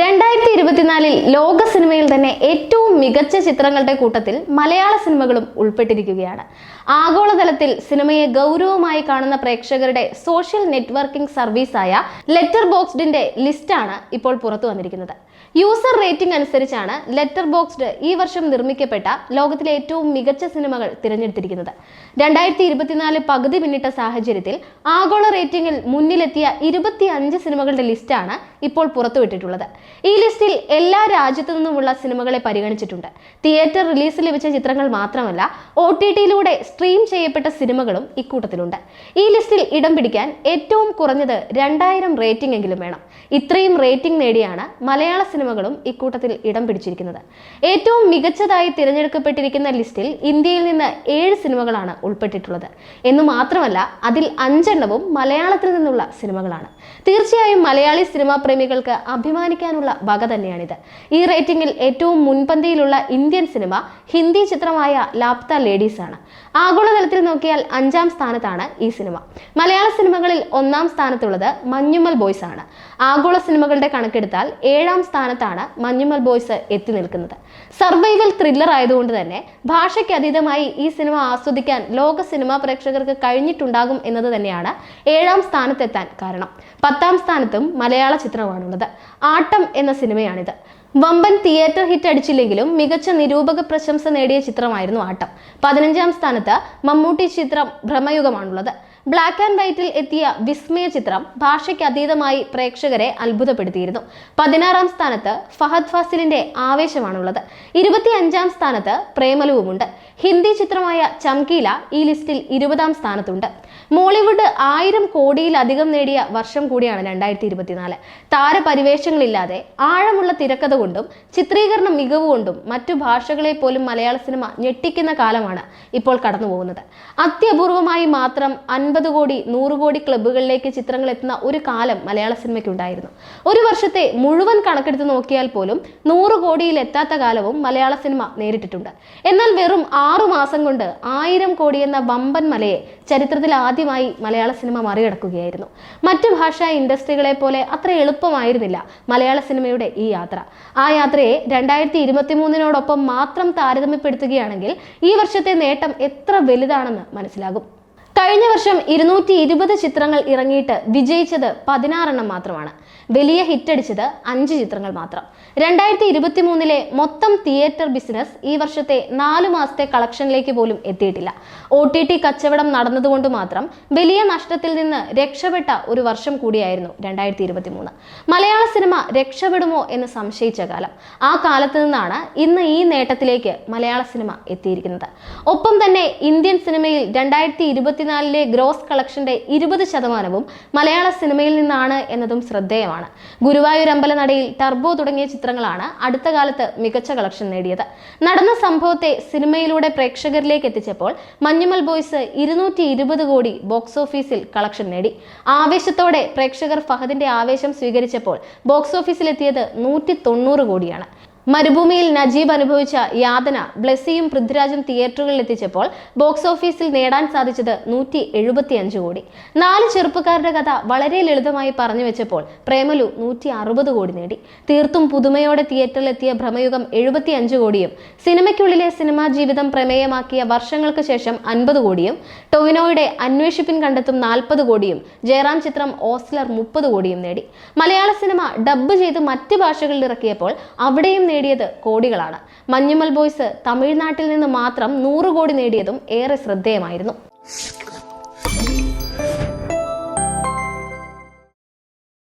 രണ്ടായിരത്തി ഇരുപത്തിനാലിൽ ലോക സിനിമയിൽ തന്നെ ഏറ്റവും മികച്ച ചിത്രങ്ങളുടെ കൂട്ടത്തിൽ മലയാള സിനിമകളും ഉൾപ്പെട്ടിരിക്കുകയാണ്. ആഗോളതലത്തിൽ സിനിമയെ ഗൗരവമായി കാണുന്ന പ്രേക്ഷകരുടെ സോഷ്യൽ നെറ്റ്വർക്കിംഗ് സർവീസായ ലെറ്റർ ബോക്സ്ഡിന്റെ ലിസ്റ്റാണ് ഇപ്പോൾ പുറത്തു വന്നിരിക്കുന്നത്. യൂസർ റേറ്റിംഗ് അനുസരിച്ചാണ് ലെറ്റർ ബോക്സ്ഡ് ഈ വർഷം നിർമ്മിക്കപ്പെട്ട ലോകത്തിലെ ഏറ്റവും മികച്ച സിനിമകൾ തിരഞ്ഞെടുത്തിരിക്കുന്നത്. രണ്ടായിരത്തി ഇരുപത്തിനാല് പകുതി പിന്നിട്ട സാഹചര്യത്തിൽ ആഗോള റേറ്റിംഗിൽ മുന്നിലെത്തിയ ഇരുപത്തി അഞ്ച് സിനിമകളുടെ ലിസ്റ്റാണ് ഇപ്പോൾ പുറത്തുവിട്ടിട്ടുള്ളത്. ഈ ലിസ്റ്റിൽ എല്ലാ രാജ്യത്തു നിന്നുമുള്ള സിനിമകളെ പരിഗണിച്ചിട്ടുണ്ട്. തിയേറ്റർ റിലീസ് ലഭിച്ച ചിത്രങ്ങൾ മാത്രമല്ല ഒ ടി ടിയിലൂടെ സ്ട്രീം ചെയ്യപ്പെട്ട സിനിമകളും ഇക്കൂട്ടത്തിലുണ്ട്. ഈ ലിസ്റ്റിൽ ഇടം പിടിക്കാൻ ഏറ്റവും കുറഞ്ഞത് രണ്ടായിരം റേറ്റിംഗ് എങ്കിലും വേണം. ഇത്രയും റേറ്റിംഗ് നേടിയാണ് മലയാള സിനിമകളും ഇക്കൂട്ടത്തിൽ ഇടം പിടിച്ചിരിക്കുന്നത്. ഏറ്റവും മികച്ചതായി തിരഞ്ഞെടുക്കപ്പെട്ടിരിക്കുന്ന ലിസ്റ്റിൽ ഇന്ത്യയിൽ നിന്ന് ഏഴ് സിനിമകളാണ് ഉൾപ്പെട്ടിട്ടുള്ളത്. എന്നു മാത്രമല്ല അതിൽ അഞ്ചെണ്ണവും മലയാളത്തിൽ നിന്നുള്ള സിനിമകളാണ്. തീർച്ചയായും മലയാളി സിനിമാ പ്രേമികൾക്ക് അഭിമാനിക്കാനുള്ള വക തന്നെയാണിത്. ഈ റേറ്റിംഗിൽ ഏറ്റവും മുൻപന്തിയിലുള്ള ഇന്ത്യൻ സിനിമ ഹിന്ദി ചിത്രമായ ലാപ്ത ലേഡീസ് ആണ്. ആഗോളതലത്തിൽ നോക്കിയാൽ അഞ്ചാം സ്ഥാനത്താണ് ഈ സിനിമ. മലയാള സിനിമകളിൽ ഒന്നാം സ്ഥാനത്തുള്ളത് മഞ്ഞുമൽ ബോയ്സ് ആണ്. ആഗോള സിനിമകളുടെ കണക്കെടുത്താൽ ഏഴാം സ്ഥാനത്താണ് മഞ്ഞുമൽ ബോയ്സ് എത്തി നിൽക്കുന്നത്. സർവൈവൽ ത്രില്ലർ ആയതുകൊണ്ട് തന്നെ ഭാഷയ്ക്ക് അതീതമായി ഈ സിനിമ ആസ്വദിക്കാൻ ലോക സിനിമാ പ്രേക്ഷകർക്ക് കഴിഞ്ഞിട്ടുണ്ടാകും എന്നത് തന്നെയാണ് ഏഴാം സ്ഥാനത്തെത്താൻ കാരണം. പത്താം സ്ഥാനത്തും മലയാള ചിത്രമാണുള്ളത്. ആട്ടം എന്ന സിനിമയാണിത്. വമ്പൻ തിയേറ്റർ ഹിറ്റ് അടിച്ചില്ലെങ്കിലും മികച്ച നിരൂപക പ്രശംസ നേടിയ ചിത്രമായിരുന്നു ആട്ടം. പതിനഞ്ചാം സ്ഥാനത്ത് മമ്മൂട്ടി ചിത്രം ഭ്രമയുഗമാണുള്ളത്. ബ്ലാക്ക് ആൻഡ് വൈറ്റിൽ എത്തിയ വിസ്മയ ചിത്രം ഭാഷയ്ക്ക് അതീതമായി പ്രേക്ഷകരെ അത്ഭുതപ്പെടുത്തിയിരുന്നു. പതിനാറാം സ്ഥാനത്ത് ഫഹദ് ഫാസിലിന്റെ ആവേശമാണുള്ളത്. ഇരുപത്തി അഞ്ചാം സ്ഥാനത്ത് പ്രേമലുവുമുണ്ട്. ഹിന്ദി ചിത്രമായ ചംകീല ഈ ലിസ്റ്റിൽ ഇരുപതാം സ്ഥാനത്തുണ്ട്. മോളിവുഡ് ആയിരം കോടിയിലധികം നേടിയ വർഷം കൂടിയാണ് രണ്ടായിരത്തി ഇരുപത്തിനാല് താരപരിവേഷങ്ങളില്ലാതെ ആഴമുള്ള തിരക്കഥ കൊണ്ടും ചിത്രീകരണ മികവ് കൊണ്ടും മറ്റു ഭാഷകളെ പോലും മലയാള സിനിമ ഞെട്ടിക്കുന്ന കാലമാണ് ഇപ്പോൾ കടന്നുപോകുന്നത്. അത്യപൂർവമായി മാത്രം അൻപത് കോടി നൂറ് കോടി ക്ലബ്ബുകളിലേക്ക് ചിത്രങ്ങൾ എത്തുന്ന ഒരു കാലം മലയാള സിനിമയ്ക്ക് ഉണ്ടായിരുന്നു ഒരു വർഷത്തെ മുഴുവൻ കണക്കെടുത്ത് നോക്കിയാൽ പോലും നൂറ് കോടിയിൽ എത്താത്ത കാലവും മലയാള സിനിമ നേരിട്ടിട്ടുണ്ട്. എന്നാൽ വെറും ആറു മാസം കൊണ്ട് ആയിരം കോടി എന്ന വമ്പൻ മലയെ ചരിത്രത്തിൽ ആദ്യമായി മലയാള സിനിമ മറികടക്കുകയായിരുന്നു. മറ്റു ഭാഷാ ഇൻഡസ്ട്രികളെ പോലെ അത്ര എളുപ്പമായിരുന്നില്ല മലയാള സിനിമയുടെ ഈ യാത്ര. ആ യാത്രയെ രണ്ടായിരത്തി ഇരുപത്തി മൂന്നിനോടൊപ്പം മാത്രം താരതമ്യപ്പെടുത്തുകയാണെങ്കിൽ ഈ വർഷത്തെ നേട്ടം എത്ര വലുതാണെന്ന് മനസ്സിലാകും. കഴിഞ്ഞ വർഷം ഇരുന്നൂറ്റി ഇരുപത് ചിത്രങ്ങൾ ഇറങ്ങിയിട്ട് വിജയിച്ചത് പതിനാറെണ്ണം മാത്രമാണ്. വലിയ ഹിറ്റടിച്ചത് അഞ്ച് ചിത്രങ്ങൾ മാത്രം. രണ്ടായിരത്തി ഇരുപത്തി മൂന്നിലെ മൊത്തം തിയേറ്റർ ബിസിനസ് ഈ വർഷത്തെ നാലു മാസത്തെ കളക്ഷനിലേക്ക് പോലും എത്തിയിട്ടില്ല. ഒ ടി ടി കച്ചവടം നടന്നതുകൊണ്ട് മാത്രം വലിയ നഷ്ടത്തിൽ നിന്ന് രക്ഷപ്പെട്ട ഒരു വർഷം കൂടിയായിരുന്നു രണ്ടായിരത്തി ഇരുപത്തി മൂന്ന് മലയാള സിനിമ രക്ഷപ്പെടുമോ എന്ന് സംശയിച്ച കാലം. ആ കാലത്ത് നിന്നാണ് ഇന്ന് ഈ നേട്ടത്തിലേക്ക് മലയാള സിനിമ എത്തിയിരിക്കുന്നത്. ഒപ്പം തന്നെ ഇന്ത്യൻ സിനിമയിൽ രണ്ടായിരത്തി ഇരുപത്തിനാലിലെ ഗ്രോസ് കളക്ഷന്റെ ഇരുപത് ശതമാനവും മലയാള സിനിമയിൽ നിന്നാണ് എന്നതും ശ്രദ്ധേയമാണ്. ഗുരുവായൂർ അമ്പലനടയിൽ ടർബോ തുടങ്ങിയ ചിത്രങ്ങളാണ് അടുത്ത കാലത്ത് മികച്ച കളക്ഷൻ നേടിയത്. നടന്ന സംഭവത്തെ സിനിമയിലൂടെ പ്രേക്ഷകരിലേക്ക് എത്തിച്ചപ്പോൾ മഞ്ഞുമൽ ബോയ്സ് ഇരുന്നൂറ്റി ഇരുപത് കോടി ബോക്സ് ഓഫീസിൽ കളക്ഷൻ നേടി. ആവേശത്തോടെ പ്രേക്ഷകർ ഫഹദിന്റെ ആവേശം സ്വീകരിച്ചപ്പോൾ ബോക്സ് ഓഫീസിലെത്തിയത് നൂറ്റി തൊണ്ണൂറ് കോടിയാണ്. മരുഭൂമിയിൽ നജീബ് അനുഭവിച്ച യാതന ബ്ലെസ്സിയും പൃഥ്വിരാജും തിയേറ്ററുകളിൽ എത്തിച്ചപ്പോൾ ബോക്സ് ഓഫീസിൽ നേടാൻ സാധിച്ചത് നൂറ്റി എഴുപത്തി അഞ്ച് കോടി. നാല് ചെറുപ്പക്കാരുടെ കഥ വളരെ ലളിതമായി പറഞ്ഞു വെച്ചപ്പോൾ പ്രേമലു നൂറ്റി അറുപത് കോടി നേടി. തീർത്തും പുതുമയോടെ തിയേറ്ററിലെത്തിയ ഭ്രമയുഗം എഴുപത്തി അഞ്ച് കോടിയും സിനിമയ്ക്കുള്ളിലെ സിനിമാ ജീവിതം പ്രമേയമാക്കിയ വർഷങ്ങൾക്ക് ശേഷം അൻപത് കോടിയും ടൊവിനോയുടെ അന്വേഷിപ്പിൻ കണ്ടെത്തും നാൽപ്പത് കോടിയും ജയറാം ചിത്രം ഓസ്ലർ മുപ്പത് കോടിയും നേടി. മലയാള സിനിമ ഡബ്ബ് ചെയ്ത് മറ്റ് ഭാഷകളിൽ ഇറക്കിയപ്പോൾ അവിടെയും നേടിയത് കോടികളാണ്. മഞ്ഞുമൽ ബോയ്സ് തമിഴ്നാട്ടിൽ നിന്ന് മാത്രം നൂറ് കോടി നേടിയതും ഏറെ ശ്രദ്ധേയമായിരുന്നു.